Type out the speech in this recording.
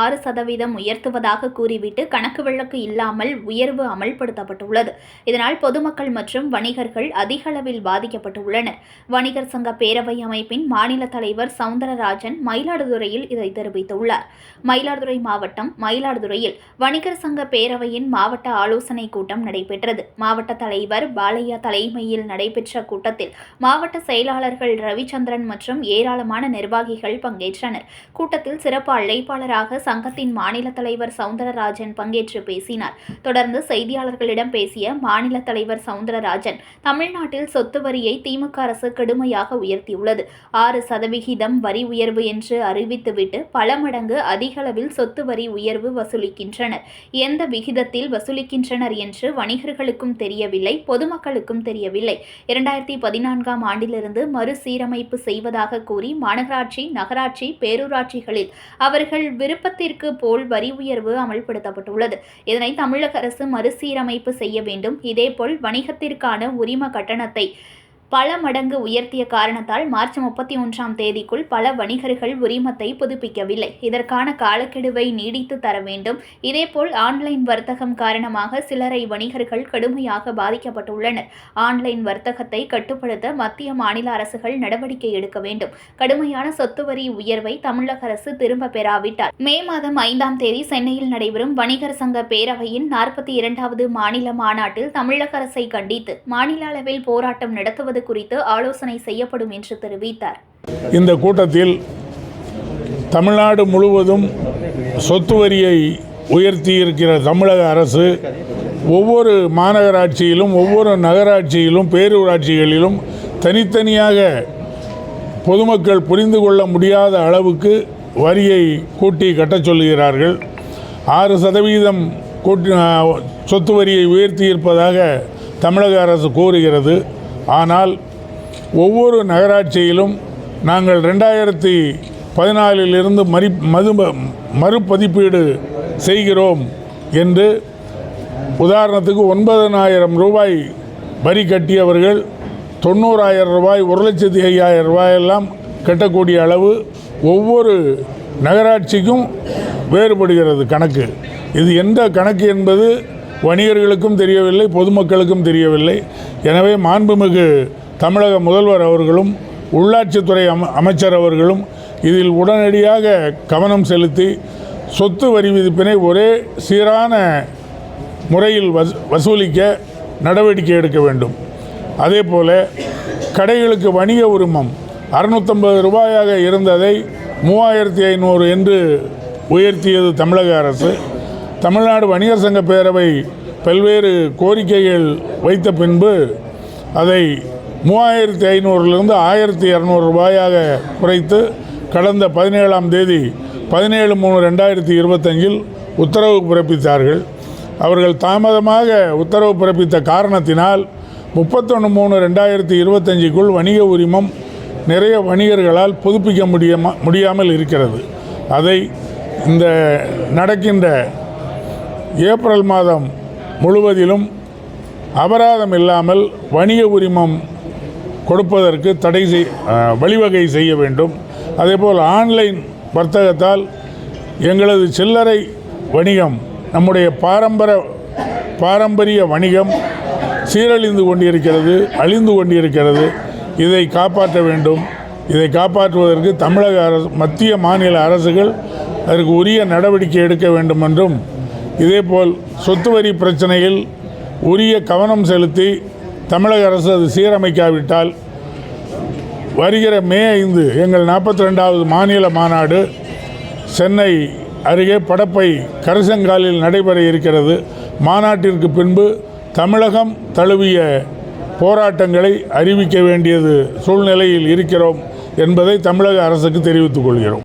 ஆறு சதவீதம் உயர்த்துவதாக கூறிவிட்டு கணக்கு வழக்கு இல்லாமல் உயர்வு அமல்படுத்தப்பட்டுள்ளது. இதனால் பொதுமக்கள் மற்றும் வணிகர்கள் அதிக அளவில் பாதிக்கப்பட்டுள்ளனர். வணிகர் சங்க பேரவை அமைப்பின் மாநில தலைவர் சவுந்தரராஜன் மயிலாடுதுறையில் இதை தெரிவித்துள்ளார். மயிலாடுதுறை மாவட்டம் மயிலாடுதுறையில் வணிகர் சங்க பேரவையின் மாவட்ட ஆலோசனை கூட்டம் நடைபெற்றது. மாவட்ட தலைவர் பாலையா தலைமையில் நடைபெற்ற கூட்டத்தில் மாவட்ட செயலாளர்கள் ரவிச்சந்திரன் மற்றும் ஏராளமான நிர்வாகிகள் பங்கேற்றனர். கூட்டத்தில் சிறப்பு ஒருங்கிணைப்பாளராக சங்கத்தின் மாநில தலைவர் சவுந்தரராஜன் பங்கேற்று பேசினார். தொடர்ந்து செய்தியாளர்களிடம் பேசிய மாநில தலைவர் சவுந்தரராஜன் தமிழ்நாட்டில் சொத்து வரியை திமுக அரசு கடுமையாக உயர்த்தியுள்ளது. ஆறு சதவிகிதம் வரி உயர்வு என்று அறிவித்துவிட்டு பல மடங்கு அதிகளவில் சொத்து வரி உயர்வு வசூலிக்கின்றனர். எந்த விகிதத்தில் வசூலிக்கின்றனர் என்று வணிகர்களுக்கும் தெரியவில்லை பொதுமக்களுக்கும் தெரியவில்லை. இரண்டாயிரத்தி பதினான்காம் ஆண்டிலிருந்து மறுசீரமைப்பு செய்வதாக கூறி மாநகராட்சி நகராட்சி பேரூராட்சிகளில் அவர்கள் விருப்பத்திற்கு போல் வரி உயர்வு அமல்படுத்தப்பட்டுள்ளது. இதனை தமிழக அரசு மறுசீரமைப்பு செய்ய வேண்டும். இதேபோல் வணிகத்திற்கான உரிம கட்டணத்தை பல மடங்கு உயர்த்திய காரணத்தால் மார்ச் முப்பத்தி ஒன்றாம் தேதிக்குள் பல வணிகர்கள் உரிமத்தை புதுப்பிக்கவில்லை. இதற்கான காலக்கெடுவை நீடித்து தர வேண்டும். இதேபோல் ஆன்லைன் வர்த்தகம் காரணமாக சிலரை வணிகர்கள் கடுமையாக பாதிக்கப்பட்டுள்ளனர். ஆன்லைன் வர்த்தகத்தை கட்டுப்படுத்த மத்திய மாநில அரசுகள் நடவடிக்கை எடுக்க வேண்டும். கடுமையான சொத்து வரி உயர்வை தமிழக அரசு திரும்ப பெறாவிட்டால். மே மாதம் ஐந்தாம் தேதி சென்னையில் நடைபெறும் வணிகர் சங்க பேரவையின் நாற்பத்தி இரண்டாவது மாநில மாநாட்டில் தமிழக அரசை கண்டித்து மாநில அளவில் போராட்டம் நடத்துவது குறித்து ஆலோசனை செய்யப்படும் என்று தெரிவித்தார். இந்த கூட்டத்தில் தமிழ்நாடு முழுவதும் சொத்து வரியை உயர்த்தி இருக்கிற தமிழக அரசு ஒவ்வொரு மாநகராட்சியிலும் ஒவ்வொரு நகராட்சியிலும் பேரூராட்சிகளிலும் தனித்தனியாக பொதுமக்கள் புரிந்து கொள்ள முடியாத அளவுக்கு வரியை கூட்டி கட்டச் சொல்கிறார்கள். ஆறு சதவீதம் கூட்டி சொத்து வரியை உயர்த்தி இருப்பதாக தமிழக அரசு கூறுகிறது. ஆனால் ஒவ்வொரு நகராட்சியிலும் நாங்கள் ரெண்டாயிரத்தி பதினாலிலிருந்து மறி மது மறுபதிப்பீடு செய்கிறோம் என்று உதாரணத்துக்கு ஒன்பதனாயிரம் ரூபாய் வரி கட்டியவர்கள் தொண்ணூறாயிரம் ரூபாய் ஒரு லட்சத்தி ஐயாயிரம் ரூபாயெல்லாம் கட்டக்கூடிய அளவு ஒவ்வொரு நகராட்சிக்கும் வேறுபடுகிறது கணக்கு. இது எந்த கணக்கு என்பது வணிகர்களுக்கும் தெரியவில்லை பொதுமக்களுக்கும் தெரியவில்லை. எனவே மாண்புமிகு தமிழக முதல்வர் அவர்களும் உள்ளாட்சித்துறை அம அமைச்சர் அவர்களும் இதில் உடனடியாக கவனம் செலுத்தி சொத்து வரி விதிப்பினை ஒரே சீரான முறையில் வசூ வசூலிக்க நடவடிக்கை எடுக்க வேண்டும். அதே போல் கடைகளுக்கு வணிக உரிமம் அறுநூற்றம்பது ரூபாயாக இருந்ததை மூவாயிரத்தி ஐநூறு என்று உயர்த்தியது தமிழக அரசு. தமிழ்நாடு வணிகர் சங்க பேரவை பல்வேறு கோரிக்கைகள் வைத்த பின்பு அதை மூவாயிரத்தி ஐநூறுலேருந்து ஆயிரத்தி இரநூறு ரூபாயாக குறைத்து கடந்த பதினேழாம் தேதி பதினேழு மூணு ரெண்டாயிரத்தி இருபத்தஞ்சில் உத்தரவு பிறப்பித்தார்கள். அவர்கள் தாமதமாக உத்தரவு பிறப்பித்த காரணத்தினால் முப்பத்தொன்று மூணு ரெண்டாயிரத்தி இருபத்தஞ்சிக்குள் வணிக உரிமம் நிறைய வணிகர்களால் புதுப்பிக்க முடியாம முடியாமல் இருக்கிறது. அதை இந்த நடக்கின்ற ஏப்ரல் மாதம் முழுவதிலும் அபராதம் இல்லாமல் வணிக உரிமம் கொடுப்பதற்கு தடை செய் வழிவகை செய்ய வேண்டும். அதேபோல் ஆன்லைன் வர்த்தகத்தால் எங்களது சில்லறை வணிகம் நம்முடைய பாரம்பர பாரம்பரிய வணிகம் சீரழிந்து கொண்டிருக்கிறது அழிந்து கொண்டிருக்கிறது. இதை காப்பாற்ற வேண்டும். இதை காப்பாற்றுவதற்கு தமிழக அரசு மத்திய மாநில அரசுகள் அதற்கு உரிய நடவடிக்கை எடுக்க வேண்டும் என்றும் இதேபோல் சொத்து வரி பிரச்சனையில் உரிய கவனம் செலுத்தி தமிழக அரசு அது சீரமைக்காவிட்டால் வருகிற மே ஐந்து எங்கள் நாற்பத்தி ரெண்டாவது மாநில மாநாடு சென்னை அருகே படப்பை கரிசங்காலில் நடைபெற இருக்கிறது. மாநாட்டிற்கு பின்பு தமிழகம் தழுவிய போராட்டங்களை அறிவிக்க வேண்டியது சூழ்நிலையில் இருக்கிறோம் என்பதை தமிழக அரசுக்கு தெரிவித்துக் கொள்கிறோம்.